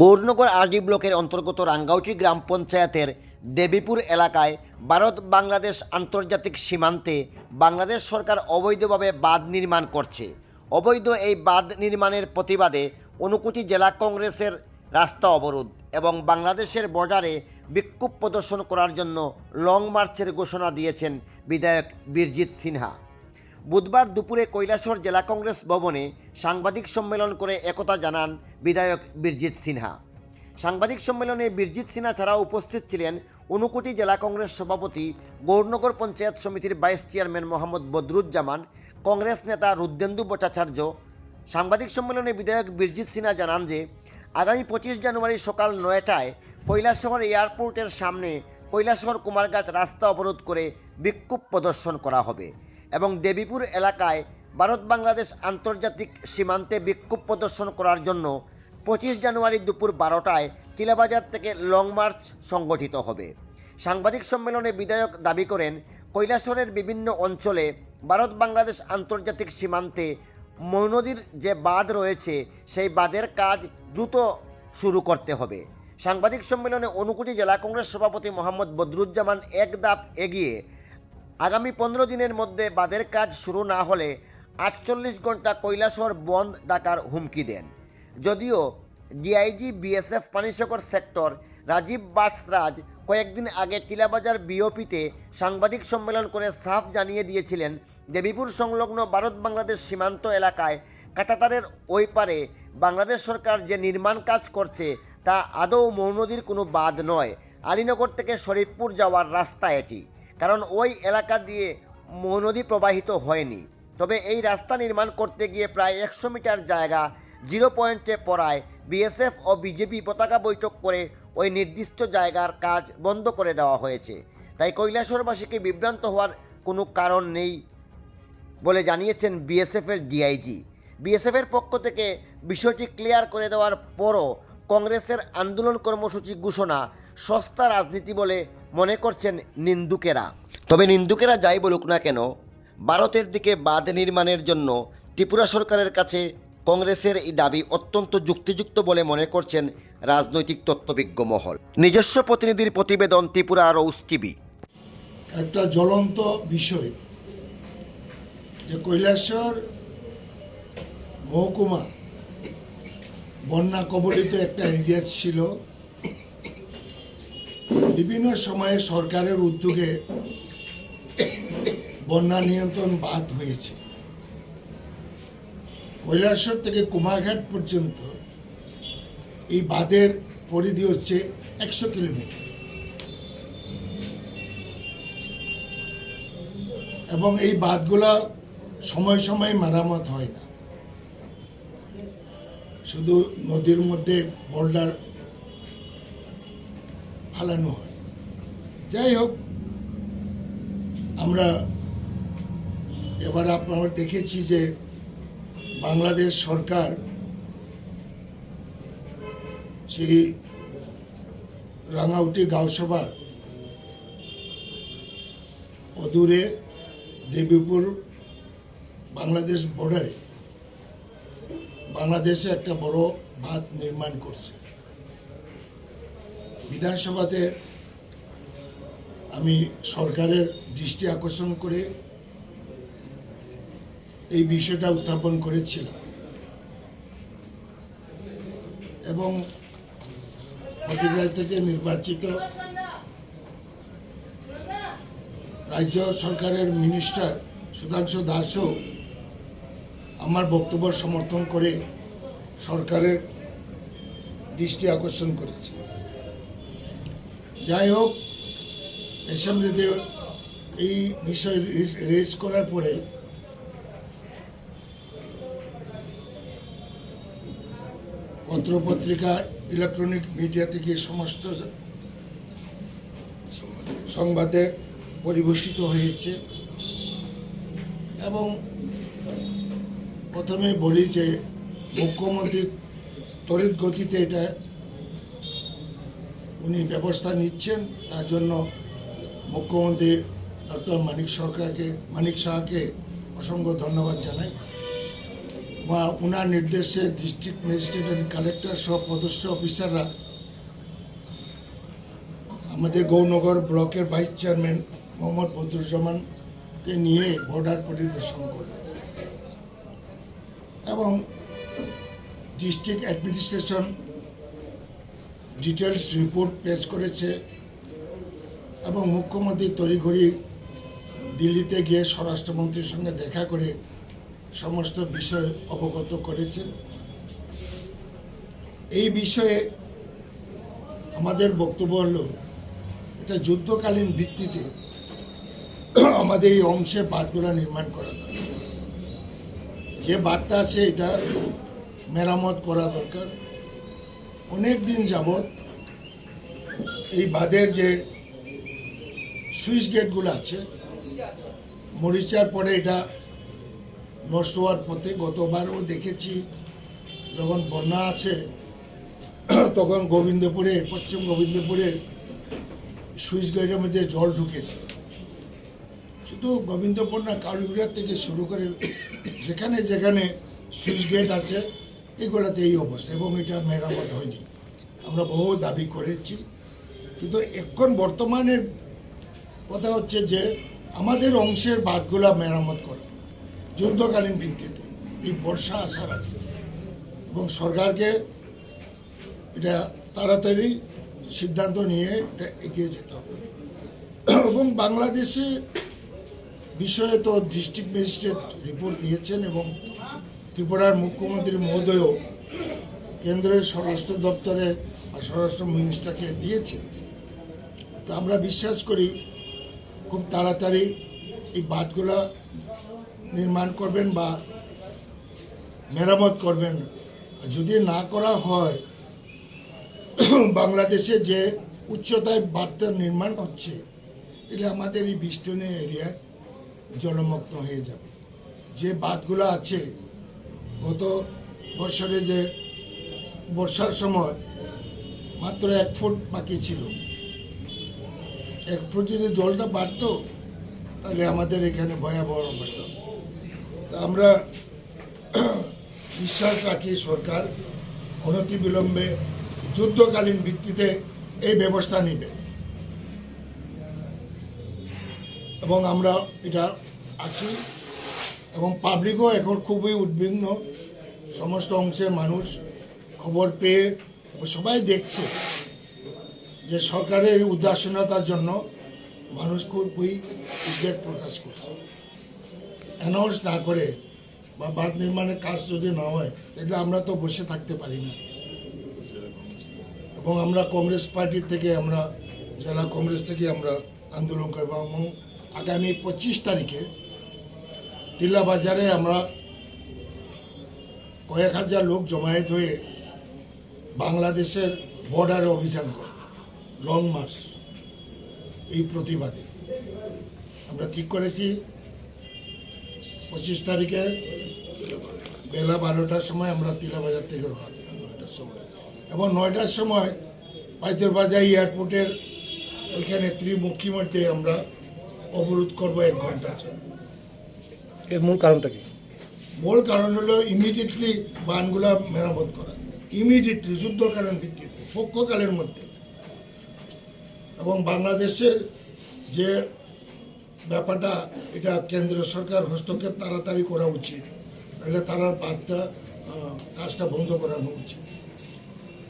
Gaurnagar RD ব্লকের অন্তর্গত রাঙ্গাউটি গ্রাম পঞ্চায়েতের দেবীপুর এলাকায় ভারত বাংলাদেশ আন্তর্জাতিক সীমান্তে বাংলাদেশ সরকার অবৈধভাবে বাঁধ নির্মাণ করছে। অবৈধ এই বাঁধ নির্মাণের প্রতিবাদে অনুকুটি জেলা কংগ্রেসের রাস্তা অবরোধ এবং বাংলাদেশের বর্ডারে বিক্ষোভ প্রদর্শন করার জন্য লং মার্চের ঘোষণা দিয়েছেন বিধায়ক বীরজিৎ সিনহা। বুধবার দুপুরে কৈলাসহর জেলা কংগ্রেস ভবনে সাংবাদিক সম্মেলন করে একথা জানান বিধায়ক বীরজিৎ সিনহা। সাংবাদিক সম্মেলনে বীরজিৎ সিনহা ছাড়াও উপস্থিত ছিলেন ঊনকোটি জেলা কংগ্রেস সভাপতি, গৌরনগর পঞ্চায়েত সমিতির ভাইস চেয়ারম্যান মোহাম্মদ বদরুজ্জামান, কংগ্রেস নেতা রুদ্রেন্দু ভট্টাচার্য। সাংবাদিক সম্মেলনে বিধায়ক বীরজিৎ সিনহা জানান যে, আগামী পঁচিশ জানুয়ারি সকাল নয়টায় কৈলাসহর এয়ারপোর্টের সামনে কৈলাসহর কুমারঘাট রাস্তা অবরোধ করে বিক্ষোভ প্রদর্শন করা হবে। এবং দেবীপুর এলাকায় ভারত বাংলাদেশ আন্তর্জাতিক সীমান্তে বিক্ষোভ প্রদর্শন করার জন্য পঁচিশ জানুয়ারি দুপুর বারোটায় টিলাবাজার থেকে লং মার্চ সংগঠিত হবে। সাংবাদিক সম্মেলনে বিধায়ক দাবি করেন কৈলাসহরের বিভিন্ন অঞ্চলে ভারত বাংলাদেশ আন্তর্জাতিক সীমান্তে মৈনদীর যে বাঁধ রয়েছে, সেই বাঁধের কাজ দ্রুত শুরু করতে হবে। সাংবাদিক সম্মেলনে অনুকুটি জেলা কংগ্রেস সভাপতি মোহাম্মদ বদরুজ্জামান এক ধাপ এগিয়ে আগামী পনেরো দিনের মধ্যে বাঁধের কাজ শুরু না হলে আটচল্লিশ ঘণ্টা কৈলাসর বন্ধ ডাকার হুমকি দেন। যদিও DIG BSF Panisagar sector Rajib Basraj কয়েকদিন আগে টিলাবাজার বিওপিতে সাংবাদিক সম্মেলন করে সাফ জানিয়ে দিয়েছিলেন, দেবীপুর সংলগ্ন ভারত বাংলাদেশ সীমান্ত এলাকায় কাটাতারের ওই পারে বাংলাদেশ সরকার যে নির্মাণ কাজ করছে তা আদৌ মৌনদীর কোনো বাঁধ নয়। আলীনগর থেকে শরীফপুর যাওয়ার রাস্তা এটি। কারণ ওই এলাকা দিয়ে মৌনদী প্রবাহিত হয়নি। তবে এই রাস্তা নির্মাণ করতে গিয়ে প্রায় একশো মিটার জায়গা জিরো পয়েন্টে পড়ায় বিএসএফ ও বিজেপি পতাকা বৈঠক করে ওই নির্দিষ্ট জায়গার কাজ বন্ধ করে দেওয়া হয়েছে। তাই কৈলাসরবাসীকে বিভ্রান্ত হওয়ার কোনো কারণ নেই বলে জানিয়েছেন বিএসএফের ডিআইজি। বিএসএফের পক্ষ থেকে বিষয়টি ক্লিয়ার করে দেওয়ার পরও কংগ্রেসের আন্দোলন কর্মসূচি ঘোষণা সস্তা রাজনীতি বলে মনে করছেন নিন্দুকেরা। তবে নিন্দুকেরা যাই বলুক না কেন, ভারতের দিকে বাঁধ নির্মাণের জন্য ত্রিপুরা সরকারের কাছে কংগ্রেসের এই দাবি অত্যন্ত যুক্তিযুক্ত বলে মনে করছেন রাজনৈতিক তত্ত্ববিজ্ঞ মহল। নিজস্ব প্রতিনিধির প্রতিবেদন ত্রিপুরা রৌস টিভি একটা জ্বলন্ত বিষয় যে কৈলাসর মহকুমা বন্যা কবলিত একটা এরিয়া ছিল। বিভিন্ন সময়ে সরকারের উদ্যোগে বন্যা নিয়ন্ত্রণ বাদ হয়েছে। কৈলাসর থেকে কুমারঘাট পর্যন্ত এই বাঁধের পরিধি হচ্ছে একশো কিলোমিটার। এবং এই বাঁধগুলা সময় সময় মেরামত হয় না। শুধু নদীর মধ্যে বোল্ডার ফালানো হয়। যাই হোক, আমরা এবার আপনারা দেখেছি যে বাংলাদেশ সরকার সেই রাঙাউটি গাঁওসভার অদূরে দেবীপুর বাংলাদেশ বর্ডারে বাংলাদেশে একটা বড় বাঁধ নির্মাণ করছে। বিধানসভাতে আমি সরকারের দৃষ্টি আকর্ষণ করে এই বিষয়টা উত্থাপন করেছিলাম। এবং থেকে নির্বাচিত রাজ্য সরকারের মিনিস্টার সুধাংশু দাসও আমার বক্তব্য সমর্থন করে সরকারের দৃষ্টি আকর্ষণ করেছে। যাই হোক অ্যাসেম্বলিতে এই বিষয় রেজ করার পরে পত্রপত্রিকা ইলেকট্রনিক মিডিয়া থেকে সমস্ত সংবাদে পরিবেশিত হয়েছে। এবং প্রথমে বলি যে মুখ্যমন্ত্রী তড়িৎ গতিতে এটা উনি ব্যবস্থা নিচ্ছেন। তার জন্য মুখ্যমন্ত্রী ডক্টর মানিক সরকারকে, মানিক শাহকে অসংখ্য ধন্যবাদ জানাই। বা ওনার নির্দেশে ডিস্ট্রিক্ট ম্যাজিস্ট্রেট অ্যান্ড কালেক্টর সহ পদস্থ অফিসাররা আমাদের গৌনগর ব্লকের ভাইস চেয়ারম্যান মোহাম্মদ বদরুজ্জামানকে নিয়ে বর্ডার পরিদর্শন করলেন এবং ডিস্ট্রিক্ট অ্যাডমিনিস্ট্রেশন ডিটেলস রিপোর্ট পেশ করেছে এবং মুখ্যমন্ত্রী তড়িঘড়ি দিল্লিতে গিয়ে স্বরাষ্ট্রমন্ত্রীর সঙ্গে দেখা করে সমস্ত বিষয় অবগত করেছেন। এই বিষয়ে আমাদের বক্তব্য হলো, এটা যুদ্ধকালীন ভিত্তিতে আমাদের এই অংশে বাঁধগুলো নির্মাণ করা দরকার। যে বাঁধটা আছে এটা মেরামত করা দরকার। অনেক দিন যাবৎ এই বাঁধের যে সুইচ গেটগুলো আছে, মরিচার পরে এটা নষ্ট হওয়ার পথে গতবারও দেখেছি, যখন বন্যা আছে তখন গোবিন্দপুরে, পশ্চিম গোবিন্দপুরে সুইচ গেটের মধ্যে জল ঢুকেছে। শুধু গোবিন্দপুর না, কালুগুড়া থেকে শুরু করে যেখানে যেখানে সুইচ গেট আছে এগুলোতে এই অবস্থা এবং এটা মেরামত হয়নি। আমরা বহু দাবি করেছি। কিন্তু এখন বর্তমানের কথা হচ্ছে যে, আমাদের অংশের বাঁধগুলা মেরামত করা। যুদ্ধকালীন ভিত্তিতে এই বর্ষা আসার আগে। এবং সরকারকে এটা তাড়াতাড়ি সিদ্ধান্ত নিয়ে এটা এগিয়ে যেতে হবে। এবং বাংলাদেশে বিষয়ে তো ডিস্ট্রিক্ট ম্যাজিস্ট্রেট রিপোর্ট দিয়েছেন এবং ত্রিপুরার মুখ্যমন্ত্রী মহোদয়ও কেন্দ্রের স্বরাষ্ট্র দপ্তরে বা স্বরাষ্ট্র মিনিস্টারকে দিয়েছেন। তো আমরা বিশ্বাস করি খুব তাড়াতাড়ি এই বাঁধগুলা নির্মাণ করবেন বা মেরামত করবেন। যদি না করা হয়, বাংলাদেশে যে উচ্চতায় বাঁধটা নির্মাণ হচ্ছে, এটা আমাদের এই বিস্তীর্ণ এরিয়ায় জলমগ্ন হয়ে যাবে। যে বাঁধগুলো আছে, গত বছরে যে বর্ষার সময় মাত্র এক ফুট বাকি ছিল। এক ফুট যদি জলটা বাড়তো, তাহলে আমাদের এখানে ভয়াবহ অবস্থা। আমরা বিশ্বাস রাখি সরকার অনতি বিলম্বে যুদ্ধকালীন ভিত্তিতে এই ব্যবস্থা নেবে। এবং আমরা এটা আছি এবং পাবলিকও এখন খুবই উদ্বিগ্ন। সমস্ত অংশের মানুষ খবর পেয়ে সবাই দেখছে যে সরকারের উদাসীনতার জন্য মানুষ খুবই উদ্বেগ প্রকাশ করছে। অ্যানাউন্স না করে বা বাঁধ নির্মাণের কাজ যদি না হয়, তাহলে আমরা তো বসে থাকতে পারি না। এবং আমরা কংগ্রেস পার্টির থেকে আমরা, জেলা কংগ্রেস থেকে আমরা আন্দোলন করব এবং আগামী পঁচিশ তারিখে তিল্লা বাজারে আমরা কয়েক হাজার লোক জমায়েত হয়ে বাংলাদেশের বর্ডারে অভিযান করব। লং মার্চ এই প্রতিবাদে। আমরা ঠিক করেছি পঁচিশ তারিখে বেলা বারোটার সময় আমরা তিলাবাজার থেকে রওনা দিলাম নয়টার সময়। এবং নয়টার সময় পাইতরবাজার এয়ারপোর্টের ওইখানে ত্রিমুখী মধ্যে আমরা অবরোধ করব এক ঘণ্টা। এর মূল কারণটা কি? মূল কারণ হলো ইমিডিয়েটলি বানগুলা মেরামত করা। ইমিডিয়েটলি যুদ্ধকালীন ভিত্তিতে পক্ষকালের মধ্যে। এবং বাংলাদেশের যে ব্যাপারটা এটা কেন্দ্র সরকার হস্তক্ষেপ তাড়াতাড়ি করা উচিত। তাহলে তারা বাদটা কাজটা বন্ধ করানো উচিত।